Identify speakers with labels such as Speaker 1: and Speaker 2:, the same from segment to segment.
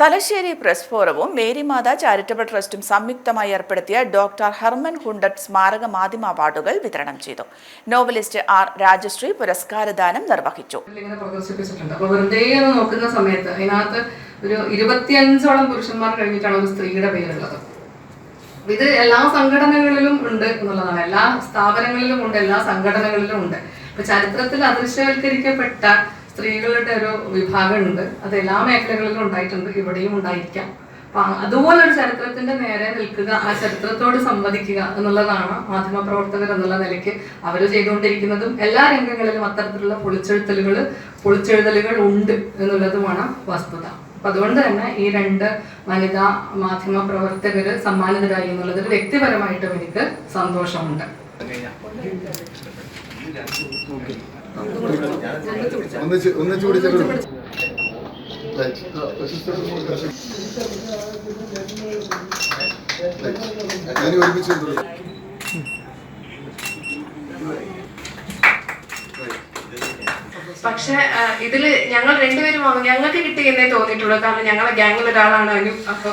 Speaker 1: Thalassery press ഫോറവും Marymatha charitable ട്രസ്റ്റും സംയുക്തമായി ഏർപ്പെടുത്തിയ ഡോക്ടർ ഹെർമൻ ഹുണ്ടറ്റ് സ്മാരക മാധ്യമ അവാർഡുകൾ വിതരണം ചെയ്തു. നോവലിസ്റ്റ് ആർ രാജശ്രീ പുരസ്കാരദാനം നിർവഹിച്ചു.
Speaker 2: നോക്കുന്ന സമയത്ത് അതിനകത്ത് ഒരു ഇരുപത്തിയഞ്ചോളം പുരുഷന്മാർ കഴിഞ്ഞിട്ടാണ് ഒരു സ്ത്രീയുടെ പേരുള്ളത്. ഇത് എല്ലാ സംഘടനകളിലും ഉണ്ട് എന്നുള്ളതാണ്. എല്ലാ സ്ഥാപനങ്ങളിലും ഉണ്ട് എല്ലാ സംഘടനകളിലും ഉണ്ട്. ഇപ്പൊ ചരിത്രത്തിൽ അദൃശ്യവൽക്കരിക്കപ്പെട്ട സ്ത്രീകളുടെ ഒരു വിഭാഗമുണ്ട്. അത് എല്ലാ മേഖലകളിലും ഉണ്ടായിട്ടുണ്ട്. ഇവിടെയും ഉണ്ടായിരിക്കാം. അപ്പൊ അതുപോലൊരു ചരിത്രത്തിന്റെ നേരെ നിൽക്കുക ആ ചരിത്രത്തോട് സംവദിക്കുക എന്നുള്ളതാണ് മാധ്യമപ്രവർത്തകർ എന്നുള്ള നിലയ്ക്ക് അവർ ചെയ്തുകൊണ്ടിരിക്കുന്നതും എല്ലാ രംഗങ്ങളിലും അത്തരത്തിലുള്ള പൊളിച്ചെഴുത്തലുകൾ പൊളിച്ചെഴുതലുകൾ ഉണ്ട് എന്നുള്ളതുമാണ് വസ്തുത. അപ്പൊ അതുകൊണ്ട് തന്നെ ഈ രണ്ട് വനിതാ മാധ്യമ പ്രവർത്തകർ സമ്മാനിതരായി എന്നുള്ളതിൽ വ്യക്തിപരമായിട്ടും എനിക്ക് സന്തോഷമുണ്ട്.
Speaker 3: പക്ഷെ ഇതിൽ ഞങ്ങൾ രണ്ടുപേരും ഞങ്ങൾക്ക് കിട്ടിയെന്നേ തോന്നിയിട്ടുള്ളൂ. കാരണം ഞങ്ങളെ ഗ്യാങ്ങിൽ ഒരാളാണ് അനു അപ്പൊ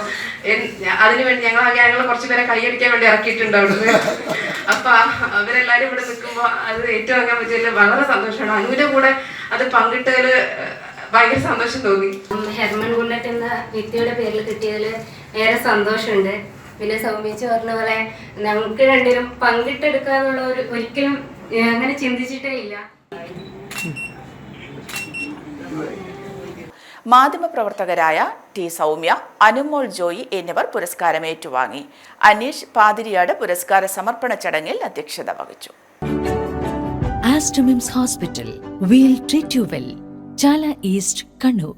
Speaker 3: അതിനുവേണ്ടി വേണ്ടി ഞങ്ങൾ ആ ഗ്യാങ്ങിൽ കുറച്ചുപേരെ കൈയടിക്കാൻ വേണ്ടി ഇറക്കിയിട്ടുണ്ട് അപ്പൊ അവരെല്ലാരും ഇവിടെ നിൽക്കുമ്പോ അത് ഏറ്റവും അങ്ങനെ പറ്റിയതിൽ വളരെ സന്തോഷമാണ്. അനുവിന്റെ കൂടെ അത് പങ്കിട്ടതിൽ ഭയങ്കര സന്തോഷം തോന്നി.
Speaker 4: ഹെർമൻ ഗുണ്ടറ്റ് എന്ന വ്യക്തിയുടെ പേരിൽ കിട്ടിയതിൽ ഏറെ സന്തോഷമുണ്ട്. പിന്നെ സൗമ്യച്ച് പറഞ്ഞ പോലെ ഞങ്ങൾക്ക് രണ്ടിനും പങ്കിട്ടെടുക്കുക എന്നുള്ള ഒരു ഒരിക്കലും അങ്ങനെ ചിന്തിച്ചിട്ടേ ഇല്ല.
Speaker 1: മാധ്യമപ്രവർത്തകരായ ടി സൗമ്യ അനുമോൾ ജോയി എന്നിവർ പുരസ്കാരം ഏറ്റുവാങ്ങി അനീഷ് പാതിരിയാട് പുരസ്കാര സമർപ്പണ ചടങ്ങിൽ അധ്യക്ഷത വഹിച്ചു
Speaker 5: Aster MIMS Hospital. We'll treat you well. Chala East, Kannur.